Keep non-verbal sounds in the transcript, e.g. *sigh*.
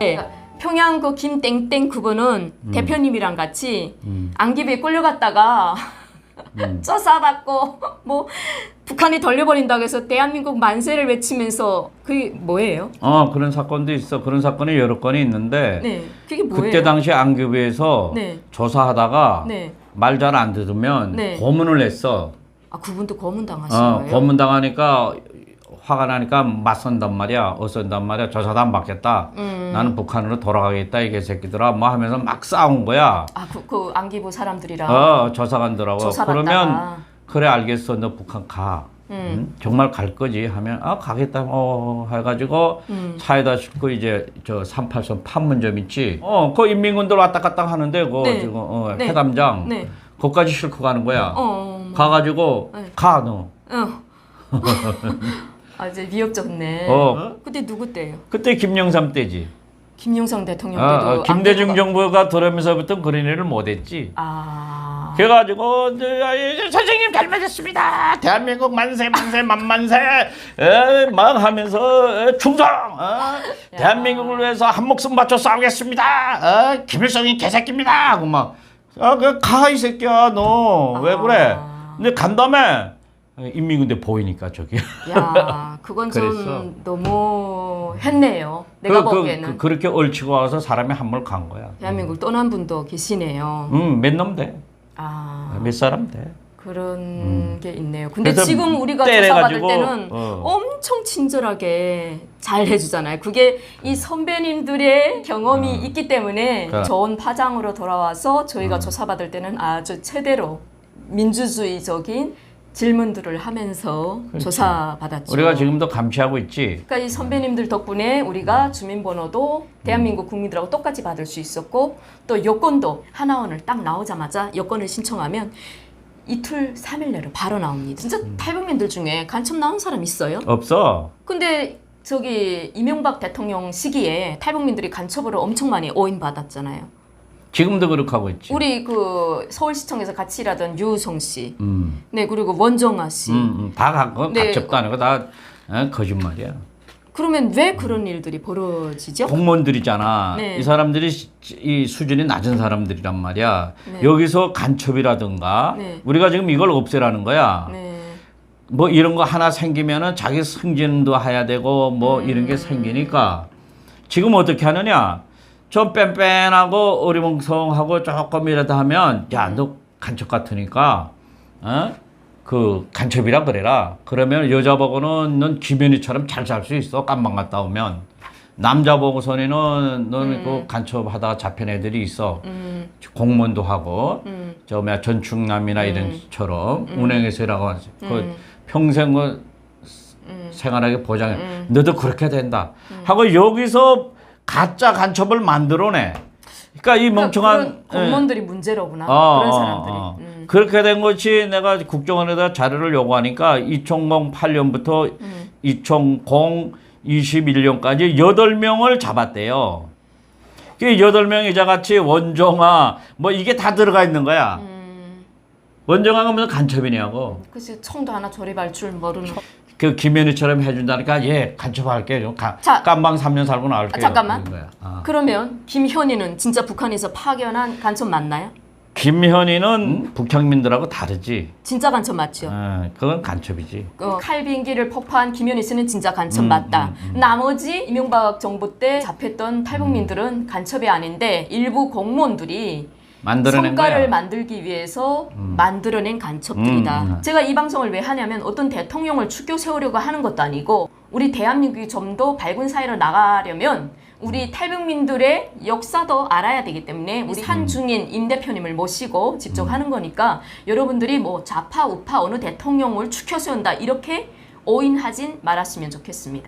네, 평양 그 김땡땡 그분은 대표님이랑 같이 음. 안기부에 끌려갔다가 음. *laughs* 쪄싸받고 뭐 북한이 돌려버린다고 해서 대한민국 만세를 외치면서 그게 뭐예요? 어 그런 사건도 있어. 그런 사건이 여러 건이 있는데 네, 그게 뭐예요? 그때 당시 안교부에서 네. 조사하다가 네, 말 잘 안 들으면 네. 고문을 했어. 아 그분도 고문 당하신 어, 거예요? 고문 당하니까 화가 나니까 맞선단 말이야. 어선단 말이야. 조사도 안 받겠다. 음. 나는 북한으로 돌아가겠다 이 개새끼들아 뭐 하면서 막 싸운 거야. 아그 그 안기부 사람들이랑 어 조사관들하고 조사받다가. 그러면 그래 알겠어 너 북한 가. 음. 응? 정말 갈 거지 하면 아 가겠다 어 해가지고 음. 차에다 싣고 이제 저 38선 판문점 있지 어그 인민군들 왔다 갔다 하는데 그 네. 지금 어, 네. 해담장 네, 거기까지 싣고 가는 거야 어, 뭐, 가가지고 네. 가 너. 어. *laughs* 아 이제 위협적네. 어 그때 누구 때예요? 그때 김영삼 때지 김영삼 대통령 어, 때도 어, 김대중 안기부가- 정부가 들어오면서부터 그런 일을 못했지 아 그래가지고 이제, 아, 이제 선생님 잘못했습니다. 대한민국 만세 만세 만만세 에, 막 하면서 에, 충성 어, 대한민국을 위해서 한 목숨 바쳐 싸우겠습니다. 어, 김일성이 개새끼입니다 하고 막가이 새끼야 너왜 아. 그래? 근데 간 다음에 인민군대 보이니까 저기 야, 그건 좀. 너무 했네요. 내가 그, 그, 보기에는 그, 그렇게 얼치고 와서 사람이 한물 간 거야. 대한민국 떠난 분도 계시네요. 음몇놈 돼? 아, 몇 사람 돼? 그런 게 있네요. 근데 음. 지금 우리가 조사받을 때는 어. 엄청 친절하게 잘 해주잖아요. 그게 이 선배님들의 경험이 음. 있기 때문에 그래. 좋은 파장으로 돌아와서 저희가 음. 조사받을 때는 아주 최대로 민주주의적인 질문들을 하면서 그렇지. 조사받았죠. 우리가 지금도 감시하고 있지. 그러니까 이 선배님들 덕분에 우리가 주민번호도 대한민국 국민들하고 똑같이 받을 수 있었고 또 여권도 하나원을 딱 나오자마자 여권을 신청하면 이틀 삼일 내로 바로 나옵니다. 진짜 탈북민들 중에 간첩 나온 사람 있어요? 없어. 근데 저기 이명박 대통령 시기에 탈북민들이 간첩으로 엄청 많이 오인 받았잖아요. 지금도 그렇게 하고 있지. 우리 그 서울시청에서 같이 일하던 유성 씨, 음, 네 그리고 원정아 씨. 음, 음, 다 갖고 네. 가첩도 아니고 다 어, 거짓말이야. 그러면 왜 그런 일들이 벌어지죠? 공무원들이잖아. 네. 이 사람들이 시- 이 수준이 낮은 사람들이란 말이야. 네. 여기서 간첩이라든가 네. 우리가 지금 이걸 없애라는 거야. 네. 뭐 이런 거 하나 생기면은 자기 승진도 해야 되고 뭐 이런 음. 게 생기니까 지금 어떻게 하느냐? 좀 뺀뺀하고 어리멍성하고 조금이라도 하면 야 너 간첩 같으니까 어? 그 간첩이라 그래라. 그러면 여자 보고는 넌 김연희처럼 잘 살 수 있어. 깜방 갔다 오면 남자 보고서는 너는 그 간첩하다가 잡힌 애들이 있어. 음, 공무원도 하고 음. 저 뭐야 전충남이나 이런 처럼 은행에서 일하고 하지. 그 음. 평생 그 음. 생활하게 보장해. 음. 너도 그렇게 된다. 하고 여기서 가짜 간첩을 만들어내. 그러니까 이 멍청한 그런 공무원들이 문제로구나. 어, 그런 어, 사람들이. 어. 음. 그렇게 된 것이 내가 국정원에다 자료를 요구하니까 2008년부터 음. 2021년까지 8명을 잡았대요. 그 8명 이 자같이 원정아 뭐 이게 다 들어가 있는 거야. 음. 원정아가 무슨 간첩이냐고. 글쎄 청도 하나 조립할 줄 모르는. 그 김현희처럼 해준다니까 예 간첩할게 요 가- 자. 깜방 3년 살고 나올게 아, 잠깐만. 아. 그러면 김현희는 진짜 북한에서 파견한 간첩 맞나요? 김현희는 북향민들하고 다르지. 진짜 간첩 맞죠? 어, 그건 간첩이지. 어, 칼 비행기를 폭파한 김현희 씨는 진짜 간첩 음, 맞다. 나머지 이명박 정부 때 잡혔던 탈북민들은 간첩이 아닌데 일부 공무원들이 만들어낸 성과를 거야. 만들기 위해서 만들어낸 간첩들이다. 음, 음. 제가 이 방송을 왜 하냐면 어떤 대통령을 추교 세우려고 하는 것도 아니고 우리 대한민국이 좀 더 밝은 사회로 나가려면 우리 탈북민들의 역사도 알아야 되기 때문에 우리 한 중인 임 대표님을 모시고 직접 음. 하는 거니까 여러분들이 뭐 좌파 우파 어느 대통령을 추켜 세운다 이렇게 오인하진 말았으면 좋겠습니다.